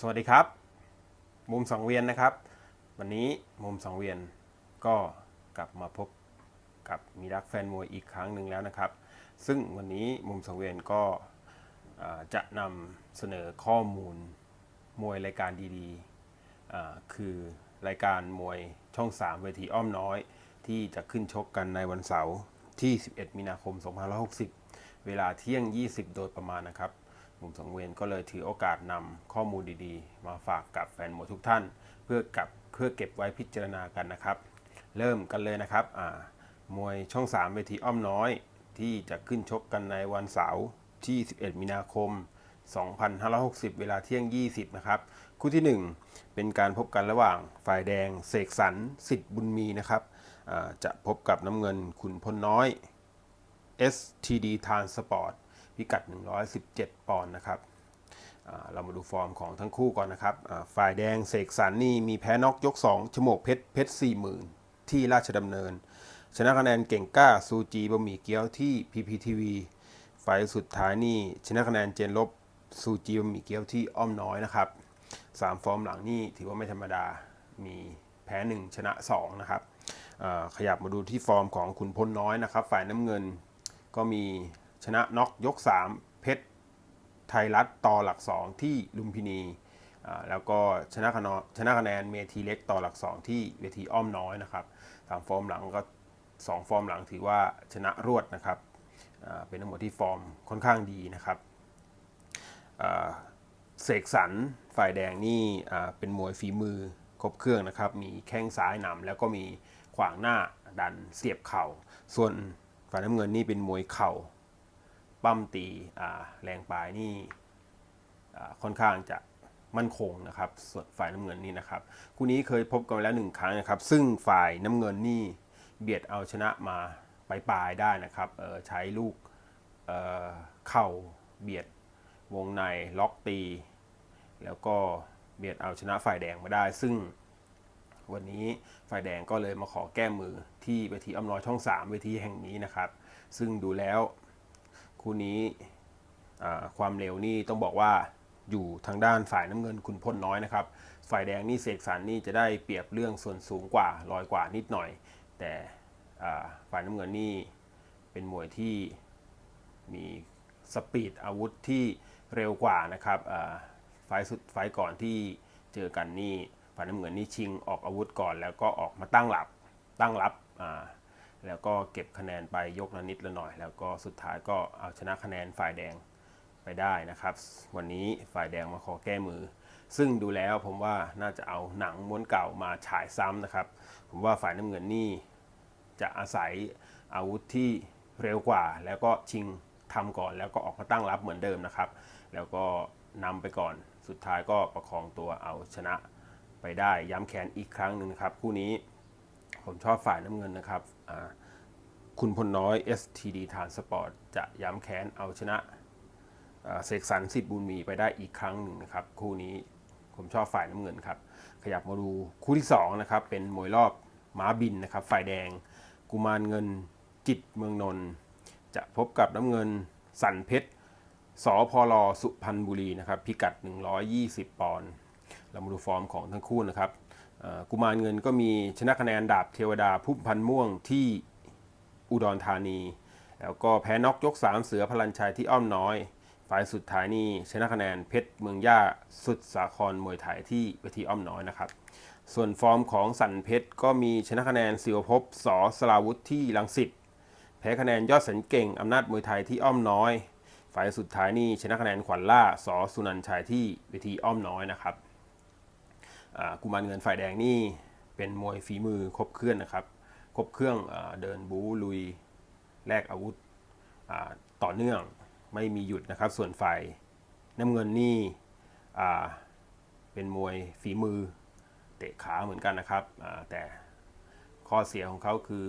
สวัสดีครับ มุมสังเวียนนะครับ วันนี้มุมสังเวียนก็กลับมาพบกับมีรักแฟนมวยอีกครั้งหนึ่งแล้วนะครับ ซึ่งวันนี้มุมสังเวียนก็จะนำเสนอข้อมูลมวยรายการดีๆ คือรายการมวยช่อง 3 เวทีอ้อมน้อย ที่จะขึ้นชกกันในวันเสาร์ที่ 11 มีนาคม 2560 เวลาเที่ยง 20 โดยประมาณนะครับ มุมสังเวียนก็เลยถือโอกาสนำข้อมูลดีๆ มาฝากกับแฟนมวยทุกท่าน เพื่อกับเพื่อเก็บไว้พิจารณากันนะครับ เริ่มกันเลยนะครับอ่ามวยช่อง 3 เวทีอ้อมน้อย ที่จะขึ้นชกกันในวันเสาร์ที่ 11 มีนาคม 2560 เวลาเที่ยง 20 นะครับ คู่ที่ 1 เป็นการพบกันระหว่างฝ่ายแดงเสกสรรสิทธิ์บุญมีนะครับจะพบกับน้ำเงินขุนพลน้อย STD Transport พิกัด 117 ปอนด์นะครับเรามาดูฟอร์มของทั้งคู่ก่อนนะครับฝ่ายแดงเสกสรรนี่มีแพ้น็อกยก 2 ชโมกเพชรเพชร40,000 ที่ราชดำเนิน ชนะคะแนนเก่งกล้าซูจีบะหมี่เกี๊ยวที่ PPTV ไฟล์สุดท้ายนี่ชนะคะแนนเจนลบซูจีบะหมี่เกี๊ยวที่อ้อมน้อยนะครับสามฟอร์มหลังนี่ถือว่าไม่ธรรมดา มีแพ้ 1 ชนะ 2 นะครับขยับมาดูที่ฟอร์มของขุนพลน้อยนะครับ ฝ่ายน้ำเงินก็มี ชนะน็อกยก 3 เพชรไทยรัฐต่อหลัก 2 ที่ลุมพินี แล้วก็ชนะคะแนนชนะคะแนนเมทีเล็กต่อหลัก 2 ที่เวทีอ้อมน้อยนะครับสามฟอร์มหลังก็ 2 ฟอร์มหลังถือว่าชนะรวดนะครับเป็นทั้งหมดที่ฟอร์มค่อนข้างดีนะครับเสกสรรฝ่ายแดงนี่เป็นมวยฝีมือครบเครื่องนะครับ มีแข้งซ้ายนำแล้วก็มีขวางหน้าดันเสียบเข่า ส่วนฝ่ายน้ำเงินนี่เป็นมวยเข่า ปั้มตีแรงปลายนี่ค่อนข้างจะมั่นคงนะครับส่วนฝ่ายน้ำเงินนี่นะครับคู่นี้เคยพบกันแล้วหนึ่งครั้งนะครับ ซึ่งฝ่ายน้ำเงินนี่เบียดเอาชนะมาปลายได้นะครับใช้ลูกเเข่าเบียดวงในล็อกตี แล้วก็เบียดเอาชนะฝ่ายแดงมาได้ ซึ่งวันนี้ฝ่ายแดงก็เลยมาขอแก้มือที่เวทีอ้อมน้อยช่อง 3 เวทีแห่งนี้นะครับ ซึ่งดูแล้ว คู่นี้ความเร็วนี่ต้องบอกว่าอยู่ทางด้านฝ่ายน้ำเงินคุณพลน้อยนะครับ ฝ่ายแดงนี่เสกสรรนี่จะได้เปรียบเรื่องส่วนสูงกว่าลอยกว่านิดหน่อย แต่ฝ่ายน้ำเงินนี่เป็นมวยที่มีสปีดอาวุธที่เร็วกว่านะครับอ่าไฟสุดไฟล์ก่อนที่เจอกันนี่ฝ่ายน้ำเงินนี่ชิงออกอาวุธก่อน แล้วก็ออกมาตั้งหลับตั้งรับอ่า แล้วก็เก็บคะแนนไปยกละนิดละหน่อย แล้วก็สุดท้ายก็เอาชนะคะแนนฝ่ายแดงไปได้นะครับ วันนี้ฝ่ายแดงมาขอแก้มือ ซึ่งดูแล้วผมว่าน่าจะเอาหนังม้วนเก่ามาฉายซ้ำนะครับ ผมว่าฝ่ายน้ำเงินนี่จะอาศัยอาวุธที่เร็วกว่า แล้วก็ชิงทำก่อน แล้วก็ออกมาตั้งรับเหมือนเดิมนะครับ แล้วก็นำไปก่อนสุดท้ายก็ประคองตัวเอาชนะไปได้ย้ำแค้นอีกครั้งหนึ่งครับคู่นี้ ผมชอบฝ่ายน้ำเงินนะครับ คุณพลน้อย STD Transport จะย้ำแค้นเอาชนะเสกสรรสิทธิ์บุญมีไปได้อีกครั้งหนึ่งนะครับ คู่นี้ผมชอบฝ่ายน้ำเงินครับ ขยับมาดูคู่ที่2นะครับเป็นมวยรอบม้าบินนะครับ ฝ่ายแดง กุมารเงินจิตเมืองนนท์จะพบกับน้ำเงินสันเพชรสพลสุพรรณบุรีนะครับ พิกัด 120 ปอนด์เรามาดูฟอร์มของทั้งคู่นะครับ กุมารเงินก็มีชนะคะแนนดาบเทวดาพุ่มพันม่วงที่อุดรธานี แล้วก็แพ้น็อกยก 3 เสือพลันชัยที่อ้อมน้อย ฝ่ายสุดท้ายนี่ชนะคะแนนเพชรเมืองย่าสุดสาครมวยไทยที่เวทีอ้อมน้อยนะครับ ส่วนฟอร์มของสันเพชรก็มีชนะคะแนนศิวภพสอสลาวุธที่ลังสิตแพ้คะแนนยอดสันเก่งอำนาจมวยไทยที่อ้อมน้อย ฝ่ายสุดท้ายนี่ชนะคะแนนขวัญล่าสอสุนันชัยที่เวทีอ้อมน้อยนะครับ กุมารเงินฝ่ายแดงนี่เป็นมวยฝีมือครบเครื่องนะครับ ครบเครื่องอเดินบูลุยแลกอาวุธต่อเนื่องไม่มีหยุดนะครับ ส่วนฝ่ายน้ำเงินนี่เป็นมวยฝีมือเตะขาเหมือนกันนะครับ แต่ข้อเสียของเขาคือ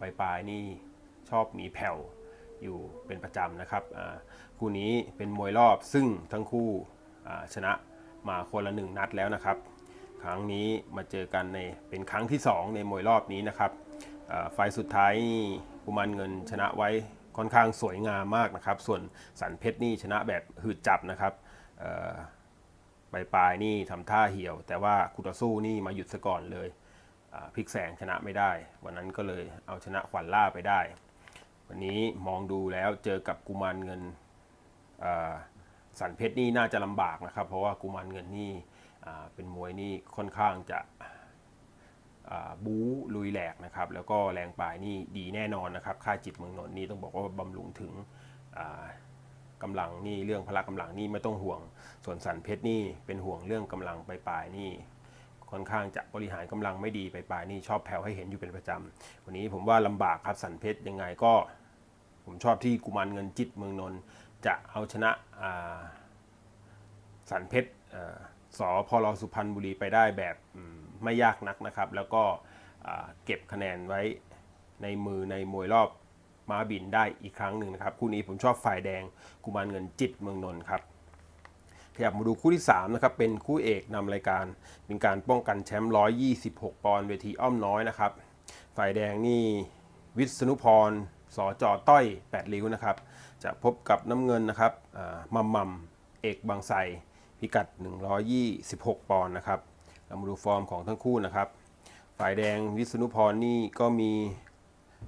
ปลายปลายๆนี่ชอบมีแผ่วอยู่เป็นประจำนะครับคู่นี้เป็นมวยรอบซึ่งทั้งคู่ชนะมาคนละหนึ่งนัดแล้วนะครับ ครั้งนี้มาเจอกันในเป็นครั้งที่ 2 ในมวยรอบนี้นะครับไฟสุดท้ายกุมารเงินชนะไว้ค่อนข้างสวยงามมากนะครับ ส่วนสันเพชรนี่ชนะแบบหืดจับนะครับปลายปลายๆนี่ทำท่าเหี่ยว แต่ว่าคู่ต่อสู้นี่มาหยุดซะก่อนเลยพลิกแสงชนะไม่ได้ วันนั้นก็เลยเอาชนะขวัญล่าไปได้ วันนี้มองดูแล้วเจอกับกุมารเงินสันเพชรนี่น่าจะลำบากนะครับ เพราะว่ากุมารเงินนี่ เป็นมวยนี่ค่อนข้างจะบู๊ลุยแหลกนะครับ แล้วก็แรงปลายนี่ดีแน่นอนนะครับ ค่าจิตเมืองนนท์นี่ต้องบอกว่าบำรุงถึงอ่ากำลังนี่เรื่องพละกำลังนี่ไม่ต้องห่วง ส่วนสันเพชรนี่เป็นห่วงเรื่องกำลังปลายๆนี่ค่อนข้างจะบริหารกำลังไม่ดีปลายๆนี่ชอบแผ่วให้เห็นอยู่เป็นประจำวันนี้ผมว่าลำบากครับสันเพชรยังไงก็ ผมชอบที่กุมารเงินจิตเมืองนนท์จะเอาชนะสันเพชร สพลสุพรรณบุรีไปได้แบบไม่ยากนักนะครับ แล้วก็เก็บคะแนนไว้ในมือในมวยรอบม้าบินได้อีกครั้งหนึ่งนะครับ คู่นี้ผมชอบฝ่ายแดงกุมารเงินจิตเมืองนนท์ครับขยับมาดูคู่ที่3นะครับเป็นคู่เอกนำรายการ เป็นการป้องกันแชมป์ 126 ปอนด์เวทีอ้อมน้อยนะครับ ฝ่ายแดงนี่วิษณุพรสอจอต้อย 8 ริ้วนะครับ จะพบกับน้ำเงินนะครับมัมมัมเอกบางไทร พิกัด 126 ปอนด์นะครับเรามาดูฟอร์มของทั้งคู่นะครับ ฝ่ายแดงวิษณุพรนี่ก็มี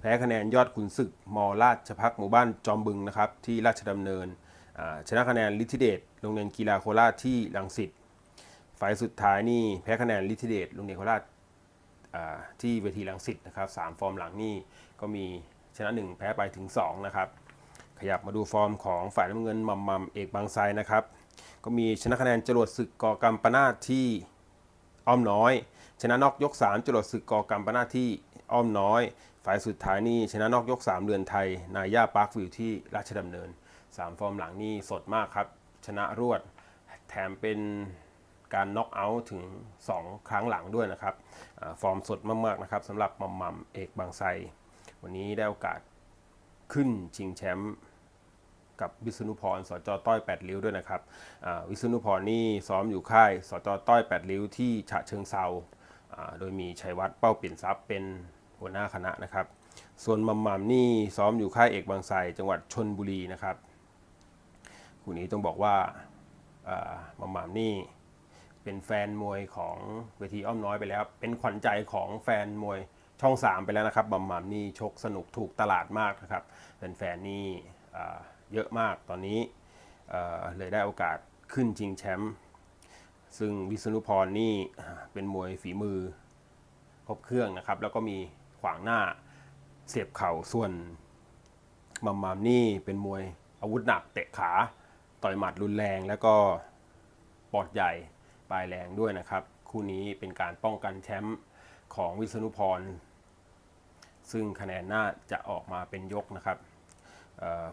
แพ้คะแนนยอดขุนศึกมราชพักหมู่บ้านจอมบึงนะครับที่ราชดำเนิน ชนะคะแนนลิทิเดชโรงเรียนกีฬาโคราชที่ลังสิตฝ่ายสุดท้ายนี่แพ้คะแนนลิทิเดชโรงเรียนโคราชที่เวทีลังสิตนะครับสามฟอร์มหลังนี่ก็มีชนะ 1 แพ้ไปถึง 2 นะครับ ขยับมาดูฟอร์มของฝ่ายน้ำเงินมัมมัมเอกบางไทรนะครับ ก็มีชนะคะแนนจรวดศึกกอกรรมปนาทที่อ้อมน้อย ชนะนอกยก 3จรวดศึกกอกรรมปนาทที่อ้อมน้อย ฝ่ายสุดท้ายนี่ชนะนอกยก 3เดือนไทย นายาปาร์ควิวที่ราชดำเนิน 3 ฟอร์มหลังนี่สดมากครับ ชนะรวด แถมเป็นการน็อกเอาท์ถึง 2 ครั้งหลังด้วยนะครับอฟอร์มสดมากๆนะครับสำหรับมัมมัมเอกบางไทรวันนี้ได้โอกาสขึ้นชิงแชมป์ กับวิษณุพรสจต้อย8ริ้วด้วยนะครับวิษณุพรนี่ซ้อมอยู่ค่ายสจต้อย8ริ้วที่ฉะเชิงเซาาโดยมีชัยวัฒน์เป้าปิ่นทรัพย์เป็นหัวหน้าคณะนะครับ ส่วนมัมมัมนี่ซ้อมอยู่ค่ายเอกบางไทรจังหวัดชนบุรีนะครับคู่นี้ต้องบอกว่ามัมมัมนี่เป็นแฟนมวยของเวทีอ้อมน้อยไปแล้ว เป็นขวัญใจของแฟนมวยช่อง 3 ไปแล้วนะครับบัมมัมนี่ชกสนุกถูกตลาดมากนะครับเป็นแฟนๆนี่ เยอะมากตอนนี้เลยได้โอกาสขึ้นชิงแชมป์ซึ่งวิษณุพรนี่เป็นมวยฝีมือครบเครื่องนะครับ แล้วก็มีขวางหน้าเสียบเข่าส่วนมัมมัมนี่เป็นมวยอาวุธหนักเตะขาต่อยหมัดรุนแรงแล้วก็ปอดใหญ่ปลายแรงด้วยนะครับ คู่นี้เป็นการป้องกันแชมป์ของวิษณุพร ซึ่งคะแนนน่าจะออกมาเป็นยกนะครับ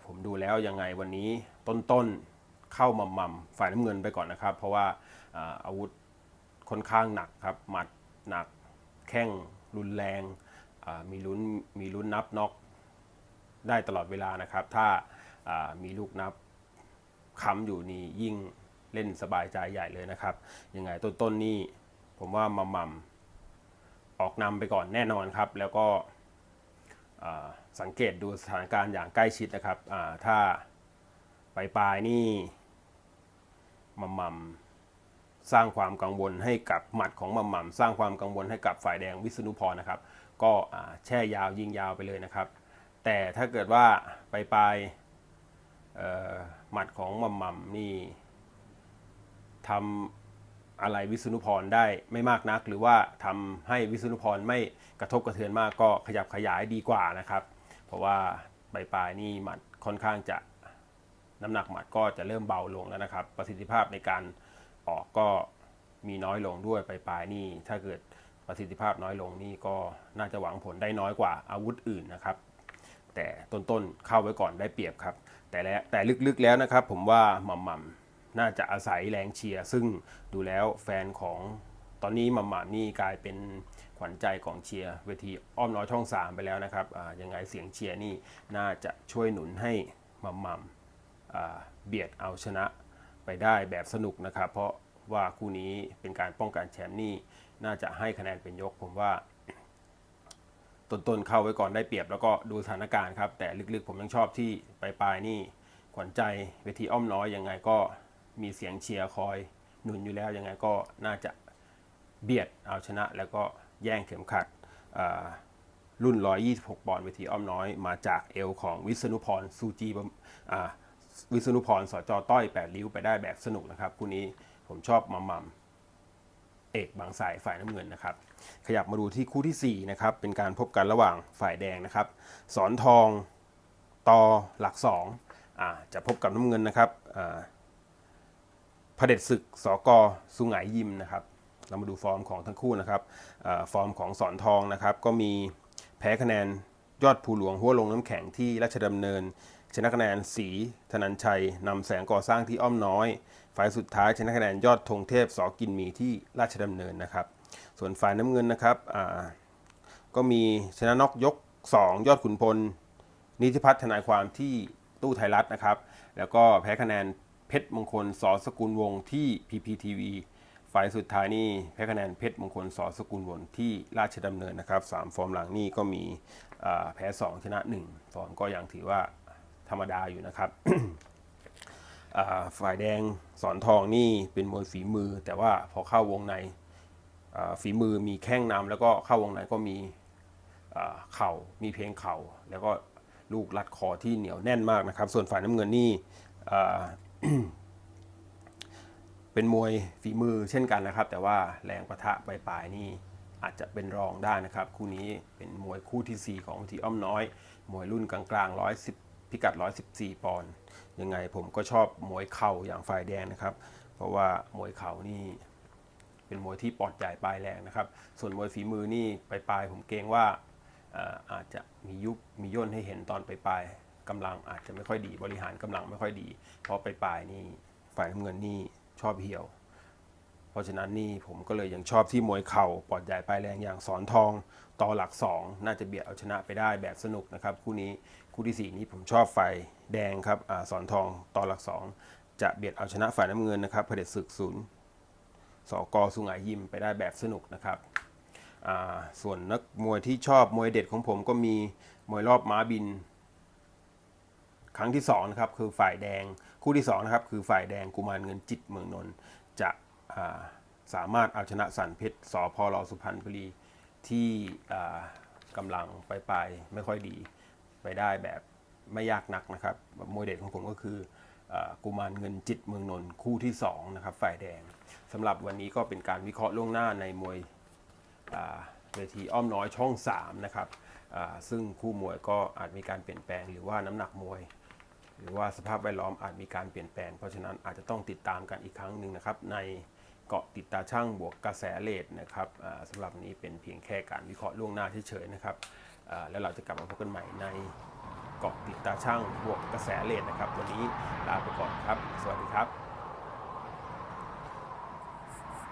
ผมดูแล้วยังไงวันนี้ต้นๆเข้ามัมมัมฝ่ายน้ำเงินไปก่อนนะครับ เพราะว่าอาวุธค่อนข้างหนักครับหมัดหนักแข้งรุนแรงมีลุ้นมีลุ้นนับน็อกได้ตลอดเวลานะครับ ถ้ามีลูกนับค้ำอยู่นี่ยิ่งเล่นสบายใจใหญ่เลยนะครับ ยังไงต้นๆนนี่ผมว่ามัมมัมออกนำไปก่อนแน่นอนครับ แล้วก็ สังเกตดูสถานการณ์อย่างใกล้ชิดนะครับถ้าปลายปลายนี่มัมมัมสร้างความกังวลให้กับหมัดของมัมมัมสร้างความกังวลให้กับฝ่ายแดงวิษณุพรนะครับ ก็แช่ยาวยิงยาวไปเลยนะครับ แต่ถ้าเกิดว่าปลายปลายหมัดของมัมมัมนี่ทำอะไรวิษณุพรได้ไม่มากนัก หรือว่าทำให้วิษณุพรไม่กระทบกระเทือนมากก็ขยับขยายดีกว่านะครับ เพราะว่าปลายปลายนี่หมัดค่อนข้างจะน้ำหนักหมัดก็จะเริ่มเบาลงแล้วนะครับ ประสิทธิภาพในการออกก็มีน้อยลงด้วยปลายปลายนี่ถ้าเกิดประสิทธิภาพน้อยลงนี่ก็น่าจะหวังผลได้น้อยกว่าอาวุธอื่นนะครับ แต่ต้นๆเข้าไว้ก่อนได้เปรียบครับ แต่และแต่ลึกๆแล้วนะครับ ผมว่าหม่ำหม่ำน่าจะอาศัยแรงเชียร์ซึ่งดูแล้วแฟนของ ตอนนี้ม่ำหม่ำนี่กลายเป็นขวัญใจของเชียร์เวทีอ้อมน้อยช่อง 3 ไปแล้วนะครับยังไงเสียงเชียร์นี่น่าจะช่วยหนุนให้ม่ำหม่าเบียดเอาชนะไปได้แบบสนุกนะครับ เพราะว่าคู่นี้เป็นการป้องกันแชมป์นี่น่าจะให้คะแนนเป็นยกผมว่าต้นๆเข้าไว้ก่อนได้เปรียบแล้วก็ดูสถานการณ์ครับ แต่ลึกๆผมยังชอบที่ปลายๆนี่ขวัญใจเวทีอ้อมน้อยยังไงก็มีเสียงเชียร์คอยหนุนอยู่แล้วยังไงก็น่าจะ เบียดเอาชนะ แล้วก็แย่งเข็มขัดอ่ารุ่น 126 ปอนด์เวทีอ้อมน้อยมาจากเอวของวิษณุพรซูจีวิษณุพรสจต้อย8ริ้วไปได้แบบสนุกนะครับคู่นี้ผมชอบมัมมัมเอกบางสายฝ่ายน้ำเงินนะครับ ขยับมาดูที่คู่ทีสี่ 4 นะครับ เป็นการพบกันระหว่างฝ่ายแดงนะครับ สอนทองต่อหลักสองอ่าจะพบกับน้ำเงินนะครับอ่าพระเด็จศึกสกสุงไหงยิมนะครับ เรามาดูฟอร์มของทั้งคู่นะครับอฟอร์มของสอนทองนะครับ ก็มีแพ้คะแนนยอดภูหลวงหัวลงน้ำแข็งที่ราชดำเนิน ชนะคะแนนสีธนันชัยนำแสงก่อสร้างที่อ้อมน้อยฝ่ายสุดท้ายชนะคะแนนยอดธงเทพสอกินมีที่ราชดำเนินนะครับ ส่วนฝ่ายน้ำเงินนะครับก็มีชนะนกยก 2 ยอดขุนพล นิติพัฒน์ทนายความที่ตู้ไทยรัฐนะครับ แล้วก็แพ้คะแนนเพชรมงคลสอสกุลวงศ์ที่ PPTV ฝ่ายสุดท้ายนี่แพ้คะแนนเพชรมงคลสอสกุลวงศ์ที่ราชดำเนินนะครับสามฟอร์มหลังนี่ก็มีแพ้ 2 ชนะ 1 ฟอร์มก็ยังถือว่าธรรมดาอยู่นะครับฝ่ายแดงสอนทองนี่เป็นมวยฝีมือ แต่ว่าพอเข้าวงในฝีมือมีแข้งนำแล้วก็เข้าวงในก็มีเข่ามีเพลงเข่า แล้วก็ลูกรัดคอที่เหนียวแน่นมากนะครับ ส่วนฝ่ายน้ำเงินนี่ เป็นมวยฝีมือเช่นกันนะครับ แต่ว่าแรงประทะปลายๆนี่อาจจะเป็นรองได้นะครับ คู่นี้เป็นมวยคู่ทีสี่ 4 ของทีอ้อมน้อย มวยรุ่นกลางๆ110 พิกัด 114 ปอนด์ยังไงผมก็ชอบมวยเข่าอย่างฝ่ายแดงนะครับ เพราะว่ามวยเข่านี่เป็นมวยที่ปอดใหญ่ปลายแรงนะครับ ส่วนมวยฝีมือนี่ปลายๆผมเกรงว่าเอ่ออาจจะมียุบมีย่นให้เห็นตอนปลายๆกำลังอาจจะไม่ค่อยดีบริหารกำลังไม่ค่อยดี เพราะปลายๆนี่ฝ่ายน้ำเงินนี่ ชอบเหี่ยว เพราะฉะนั้นนี่ผมก็เลยยังชอบที่มวยเข่าปอดใหญ่ปลายแรงอย่างสอนทองต่อหลัก 2 น่าจะเบียดเอาชนะไปได้แบบสนุกนะครับ คู่นี้คู่ที่ 4 นี้ผมชอบฝ่ายแดงครับอสอนทองต่อหลัก 2 จะเบียดเอาชนะฝ่ายน้ำเงินนะครับเผด็จศึกศูนย์สกสุไหงยิมไปได้แบบสนุกนะครับส่วนนักมวยที่ชอบมวยเด็ดของผมก็มีมวยรอบม้าบิน ครั้งที่2นะครับคือฝ่ายแดง คู่ที่2นะครับคือฝ่ายแดงกุมารเงินจิตเมืองนนท์จะาสามารถเอาชนะสันเพชรสอพอลสุพรรณบุรีที่กำลังไปลายๆไม่ค่อยดีไปได้แบบไม่ยากนักนะครับมวยเด็ดของผมก็คืออกุมารเงินจิตเมืองนนท์คู่ที่2นะครับฝ่ายแดงสำหรับวันนี้ก็เป็นการวิเคราะห์ล่วงหน้าในมวยเวทีอ้อมน้อยช่อง3นะครับซึ่งคู่มวยก็อาจมีการเปลี่ยนแปลงหรือว่าน้ำหนักมวย หรือว่าสภาพแวดล้อมอาจมีการเปลี่ยนแปลง เพราะฉะนั้นอาจจะต้องติดตามกันอีกครั้งหนึ่งนะครับ ในเกาะติดตาช่างบวกกระแสเลทนะครับสำหรับนี้เป็นเพียงแค่การวิเคราะห์ล่วงหน้าเฉยๆนะครับแล้วเราจะกลับมาพบกันใหม่ในเกาะติดตาช่างบวกกระแสเลทนะครับ วันนี้ลาไปก่อนครับ สวัสดีครับ